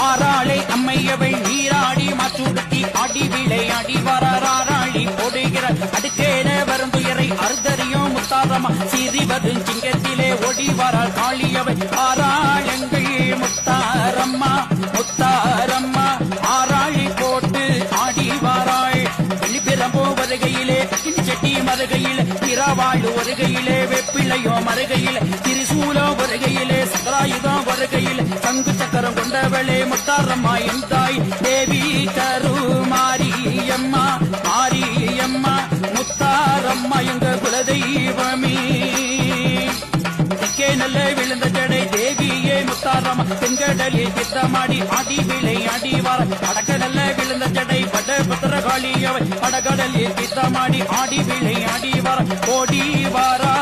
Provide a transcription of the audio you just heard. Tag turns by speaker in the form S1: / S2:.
S1: ஆறாளை அம்மையவள் நீராடி மாற்றுடுத்தி அடி விளையாடி வராராளி போடுகிறார் அடுக்கேன வரும் துயரை அறுதறியும் முத்தாரமா சிறிவது சிங்கத்திலே ஓடி வராள் காளியவை ஆறாளங்கள் முத்தாரம்மா முத்தாரம்மா. ஆறாளி போட்டு ஆடி வாராள். வெளிப்பிரம்போ வருகையிலே செட்டி மருகையில் பிறவாழ் வருகையிலே வெப்பிள்ளையோ தங்கு சக்கரம் கொண்டவளே முத்தாரம்மா என் தாய் தேவி கருமாரியம்மா மாரியம்மா முத்தாரம்மா எங்க குலதெய்வமே. தெற்கே நல்ல விழுந்த ஜடை தேவியே முத்தாரம்மா தென்கடலில் சித்தமாடி ஆடி விளை ஆடி வார அடக்க நல்ல விழுந்த ஜடை பட பத்திரகாளியவை அடகடலில் சித்தமாடி ஆடி விளை ஆடி வார ஓடி வாரா